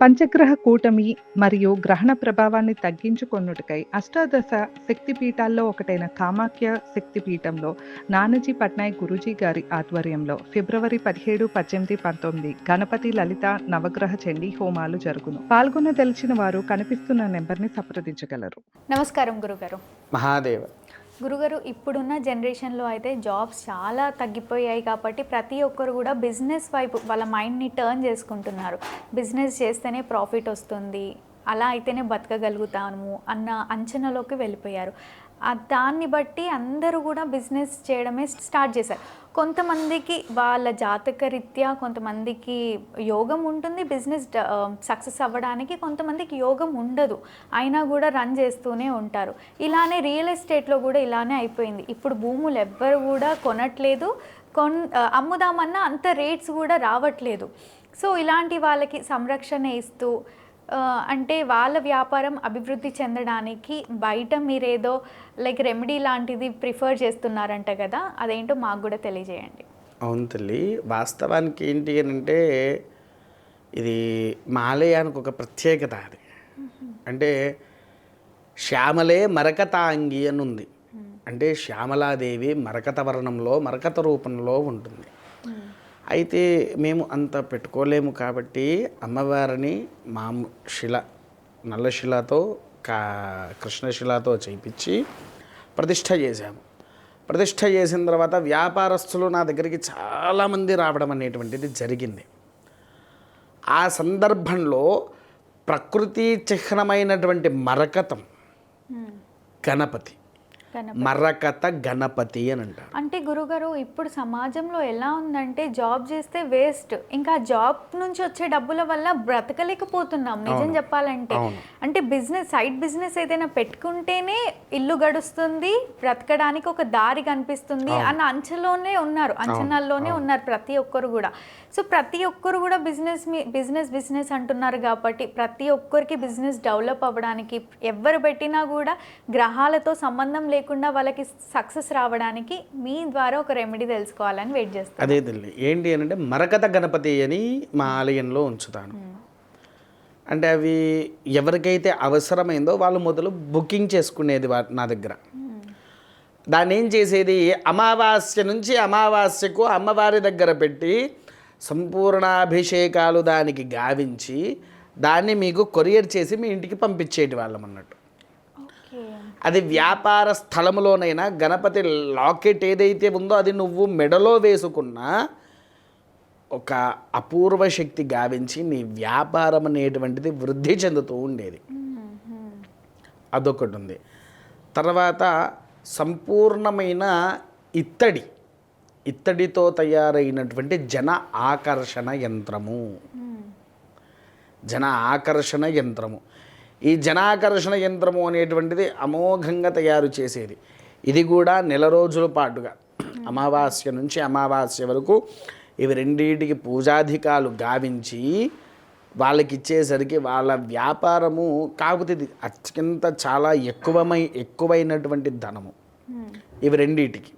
పంచగ్రహ కూటమి మరియు గ్రహణ ప్రభావాన్ని తగ్గించుకొనుటకై అష్టాదశ శక్తిపీఠాల్లో ఒకటైన కామాఖ్య శక్తిపీఠంలో నానాజీ పట్నాయక్ గురూజీ గారి ఆధ్వర్యంలో ఫిబ్రవరి పదిహేడు పద్దెనిమిది పంతొమ్మిది గణపతి లలిత నవగ్రహ చండీ హోమాలు జరుగును. పాల్గొనదలిచిన వారు కనిపిస్తున్న నెంబర్ని సంప్రదించగలరు. నమస్కారం గురుగారు. మహాదేవ. గురుగారు ఇప్పుడున్న జనరేషన్లో అయితే జాబ్స్ చాలా తగ్గిపోయాయి కాబట్టి ప్రతి ఒక్కరు కూడా బిజినెస్ వైపు వాళ్ళ మైండ్ని టర్న్ చేసుకుంటున్నారు. బిజినెస్ చేస్తేనే ప్రాఫిట్ వస్తుంది. అలా అయితేనే బతకగలుగుతాము అన్న అంచనాలోకి వెళ్ళిపోయారు. దాన్ని బట్టి అందరూ కూడా బిజినెస్ చేయడమే స్టార్ట్ చేశారు. కొంతమందికి వాళ్ళ జాతక రీత్యా కొంతమందికి యోగం ఉంటుంది బిజినెస్ సక్సెస్ అవ్వడానికి కొంతమందికి యోగం ఉండదు. అయినా కూడా రన్ చేస్తూనే ఉంటారు. ఇలానే రియల్ ఎస్టేట్లో కూడా ఇలానే అయిపోయింది. ఇప్పుడు భూములు ఎవ్వరు కూడా కొనట్లేదు. కొన్ అమ్ముదామన్నా అంత రేట్స్ కూడా రావట్లేదు. సో ఇలాంటి వాళ్ళకి సంరక్షణ ఇస్తూ అంటే వాళ్ళ వ్యాపారం అభివృద్ధి చెందడానికి బయట మీరేదో లైక్ రెమెడీ లాంటిది ప్రిఫర్ చేస్తున్నారంట కదా అదేంటో మాకు కూడా తెలియజేయండి. అవును తల్లి వాస్తవానికి ఏంటి అని అంటే ఇది మా ఆలయానికి ఒక ప్రత్యేకత అది. అంటే శ్యామలే మరకతాంగి అని ఉంది. అంటే శ్యామలాదేవి మరకత వర్ణంలో మరకత రూపంలో ఉంటుంది. అయితే మేము అంత పెట్టుకోలేము కాబట్టి అమ్మవారిని మాము శిల నల్ల శిలతో కా కృష్ణశిలతో చేయించి ప్రతిష్ట చేశాము. ప్రతిష్ట చేసిన తర్వాత వ్యాపారస్తులు నా దగ్గరికి చాలామంది రావడం అనేటువంటిది జరిగింది. ఆ సందర్భంలో ప్రకృతి చిహ్నమైనటువంటి మరకతం గణపతి. మరకత గణపతి అని అంటారు. అంటే గురుగారు ఇప్పుడు సమాజంలో ఎలా ఉందంటే జాబ్ చేస్తే వేస్ట్. ఇంకా జాబ్ నుంచి వచ్చే డబ్బుల వల్ల బ్రతకలేకపోతున్నాం నిజం చెప్పాలంటే. అంటే బిజినెస్ సైడ్ బిజినెస్ ఏదైనా పెట్టుకుంటేనే ఇల్లు గడుస్తుంది బ్రతకడానికి ఒక దారి కనిపిస్తుంది అన్న అంచలోనే ఉన్నారు అంచనాల్లోనే ఉన్నారు ప్రతి ఒక్కరు కూడా. సో ప్రతి ఒక్కరు కూడా బిజినెస్ బిజినెస్ బిజినెస్ అంటున్నారు కాబట్టి ప్రతి ఒక్కరికి బిజినెస్ డెవలప్ అవ్వడానికి ఎవరు పెట్టినా కూడా గ్రహాలతో సంబంధం లేకుండా లేకుండా వాళ్ళకి సక్సెస్ రావడానికి మీ ద్వారా ఒక రెమెడీ తెలుసుకోవాలని వెయిట్ చేస్తాను. అదే తల్లి. ఏంటి అని అంటే మరకత గణపతి అని మా ఆలయంలో ఉంచుతాను. అంటే అవి ఎవరికైతే అవసరమైందో వాళ్ళు మొదలు బుకింగ్ చేసుకునేది వా- నా దగ్గర. దాన్ని ఏం చేసేది? అమావాస్య నుంచి అమావాస్యకు అమ్మవారి దగ్గర పెట్టి సంపూర్ణాభిషేకాలు దానికి గావించి దాన్ని మీకు కొరియర్ చేసి మీ ఇంటికి పంపించేటి వాళ్ళం అన్నట్టు. అది వ్యాపార స్థలములోనైనా గణపతి లాకెట్ ఏదైతే ఉందో అది నువ్వు మెడలో వేసుకున్నా ఒక అపూర్వ శక్తి గావించి నీ వ్యాపారం అనేటువంటిది వృద్ధి చెందుతూ ఉండేది. అదొకటి ఉంది. తర్వాత సంపూర్ణమైన ఇత్తడి ఇత్తడితో తయారైనటువంటి జన ఆకర్షణ యంత్రము. జన ఆకర్షణ యంత్రము. ఈ జనాకర్షణ యంత్రము అనేటువంటిది అమోఘంగా తయారు చేసేది. ఇది కూడా నెల రోజుల పాటుగా. అమావాస్య నుంచి అమావాస్య వరకు ఇవి రెండింటికి పూజాధికాలు గావించి వాళ్ళకి ఇచ్చేసరికి వాళ్ళ వ్యాపారము కాకపోతే ఇది అత్యంత చాలా ఎక్కువమై ఎక్కువైనటువంటి ధనము. ఇవి రెండింటికి.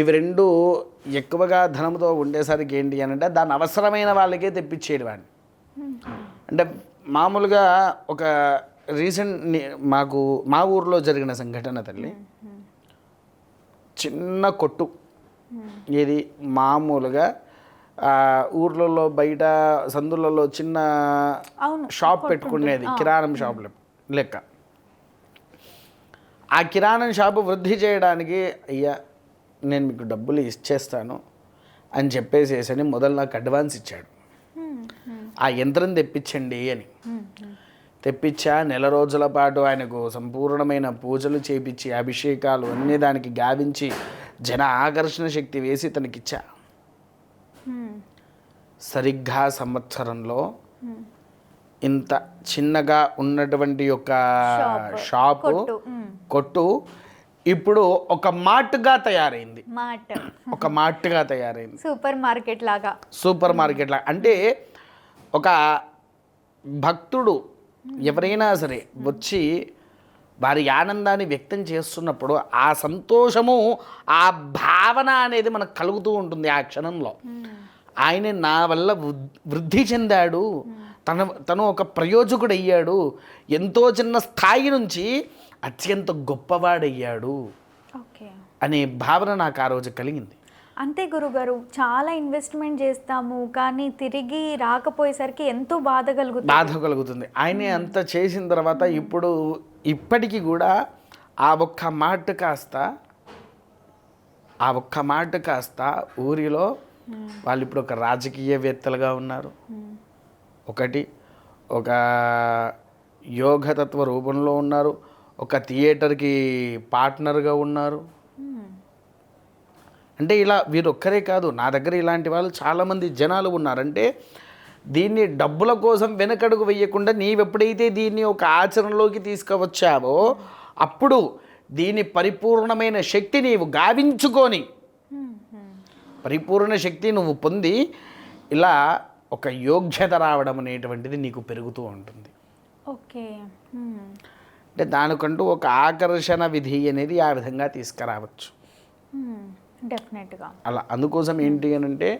ఇవి రెండు ఎక్కువగా ధనంతో ఉండేసరికి ఏంటి అని అంటే దాని అవసరమైన వాళ్ళకే తెప్పించేది వాడిని. అంటే మామూలుగా ఒక రీసెంట్ మాకు మా ఊర్లో జరిగిన సంఘటన తల్లి. చిన్న కొట్టు. ఇది మామూలుగా ఊర్లలో బయట సందులలో చిన్న షాప్ పెట్టుకునేది కిరాణం షాప్ లెక్క. ఆ కిరాణం షాపు వృద్ధి చేయడానికి అయ్యా నేను మీకు డబ్బులు ఇచ్చేస్తాను అని చెప్పేసేసని మొదలు నాకు అడ్వాన్స్ ఇచ్చాడు. ఆ యంత్రం తెప్పించండి అని. తెప్పించా నెల రోజుల పాటు ఆయనకు సంపూర్ణమైన పూజలు చేపించి అభిషేకాలు అన్నీ దానికి గావించి జన ఆకర్షణ శక్తి వేసి తనకిచ్చా. సరిగ్గా సంవత్సరంలో ఇంత చిన్నగా ఉన్నటువంటి యొక్క షాపు. కొట్టు, ఇప్పుడు ఒక మాటుగా తయారైంది. మాట ఒక మాటుగా తయారైంది. సూపర్ మార్కెట్ లాగా. సూపర్ మార్కెట్లా అంటే ఒక భక్తుడు ఎవరైనా సరే వచ్చి వారి ఆనందాన్ని వ్యక్తం చేస్తున్నప్పుడు ఆ సంతోషము ఆ భావన అనేది మనకు కలుగుతూ ఉంటుంది ఆ క్షణంలో. ఆయన నా వల్ల వృద్ధి చెందాడు. తన తను ఒక ప్రయోజకుడు అయ్యాడు ఎంతో చిన్న స్థాయి నుంచి అత్యంత గొప్పవాడయ్యాడు ఓకే. అనే భావన నాకు ఆ రోజు కలిగింది. అంతే గురుగారు చాలా ఇన్వెస్ట్మెంట్ చేస్తాము కానీ తిరిగి రాకపోయేసరికి ఎంతో బాధ కలుగుతుంది. బాధ కలుగుతుంది. ఆయనే అంత చేసిన తర్వాత ఇప్పుడు ఇప్పటికీ కూడా ఆ ఒక్క మాట కాస్త ఆ ఒక్క మాట కాస్త ఊరిలో వాళ్ళు ఇప్పుడు ఒక రాజకీయవేత్తలుగా ఉన్నారు. ఒకటి ఒక యోగతత్వ రూపంలో ఉన్నారు. ఒక థియేటర్కి పార్ట్నర్గా ఉన్నారు. అంటే ఇలా వీరొక్కరే కాదు నా దగ్గర ఇలాంటి వాళ్ళు చాలామంది జనాలు ఉన్నారంటే దీన్ని డబ్బుల కోసం వెనకడుగు వేయకుండా నీవెప్పుడైతే దీన్ని ఒక ఆచరణలోకి తీసుకువచ్చావో అప్పుడు దీని పరిపూర్ణమైన శక్తి నీవు గావించుకొని పరిపూర్ణ శక్తి నువ్వు పొంది ఇలా ఒక యోగ్యత రావడం అనేటువంటిది నీకు పెరుగుతూ ఉంటుంది. ఓకే. అంటే దానికంటూ ఒక ఆకర్షణ విధి అనేది ఆ విధంగా తీసుకురావచ్చు. డెఫినెట్గా అలా అందుకోసం ఏంటి అని అంటే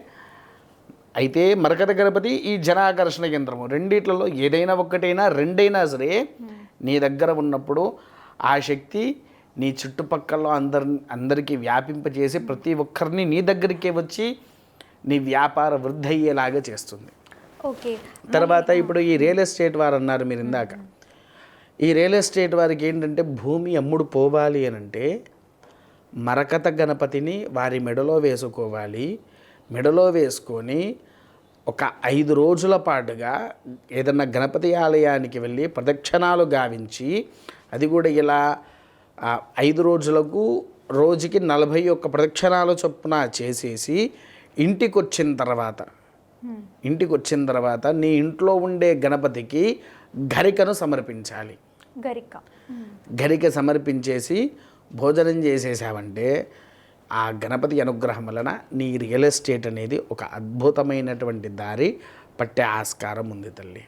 అయితే మరకత గణపతి ఈ జనాకర్షణ యంత్రము రెండిట్లలో ఏదైనా ఒక్కటైనా రెండైనా సరే నీ దగ్గర ఉన్నప్పుడు ఆ శక్తి నీ చుట్టుపక్కల అందరి అందరికీ వ్యాపింపజేసి ప్రతి ఒక్కరిని నీ దగ్గరికే వచ్చి నీ వ్యాపార వృద్ధి అయ్యేలాగా చేస్తుంది. ఓకే తర్వాత ఇప్పుడు ఈ రియల్ ఎస్టేట్ వారు అన్నారు మీరు ఇందాక. ఈ రియల్ ఎస్టేట్ వారికి ఏంటంటే భూమి అమ్ముడు పోవాలి అని అంటే మరకత గణపతిని వారి మెడలో వేసుకోవాలి మెడలో వేసుకొని ఒక ఐదు రోజుల పాటుగా ఏదన్నా గణపతి ఆలయానికి వెళ్ళి ప్రదక్షిణాలు గావించి అది కూడా ఇలా ఐదు రోజులకు రోజుకి నలభై ఒక్క ప్రదక్షిణాలు చొప్పున చేసేసి ఇంటికి వచ్చిన తర్వాత. ఇంటికి వచ్చిన తర్వాత నీ ఇంట్లో ఉండే గణపతికి గరికను సమర్పించాలి. గరిక. గరిక సమర్పించేసి భోజనం చేసేసావంటే ఆ గణపతి అనుగ్రహం వలన నీ రియల్ ఎస్టేట్ అనేది ఒక అద్భుతమైనటువంటి దారి పట్టే ఆస్కారం ఉంది తల్లి.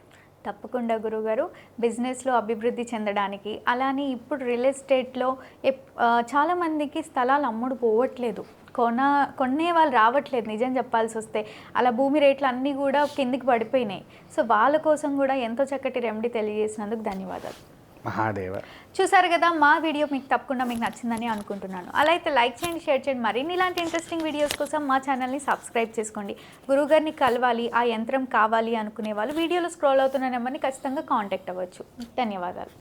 తప్పకుండా గురుగారు బిజినెస్లో అభివృద్ధి చెందడానికి. అలానే ఇప్పుడు రియల్ ఎస్టేట్లో ఎప్- చాలామందికి స్థలాలు అమ్ముడు పోవట్లేదు. కొన కొనే వాళ్ళు రావట్లేదు నిజం చెప్పాల్సి వస్తే. అలా భూమి రేట్లు అన్నీ కూడా కిందికి పడిపోయినాయి. సో వాళ్ళ కోసం కూడా ఎంతో చక్కటి రెమెడీ తెలియజేసినందుకు ధన్యవాదాలు. మహాదేవ. చూసారు కదా మా వీడియో మీకు తప్పకుండా మీకు నచ్చిందని అనుకుంటున్నాను. అలా అయితే లైక్ చేయండి షేర్ చేయండి. మరిన్ని ఇలాంటి ఇంట్రెస్టింగ్ వీడియోస్ కోసం మా ఛానల్ని సబ్స్క్రైబ్ చేసుకోండి. గురుగారిని కలవాలి ఆ యంత్రం కావాలి అనుకునే వాళ్ళు వీడియోలో స్క్రోల్ అవుతున్న నెంబర్ని ఖచ్చితంగా కాంటాక్ట్ అవ్వచ్చు. ధన్యవాదాలు.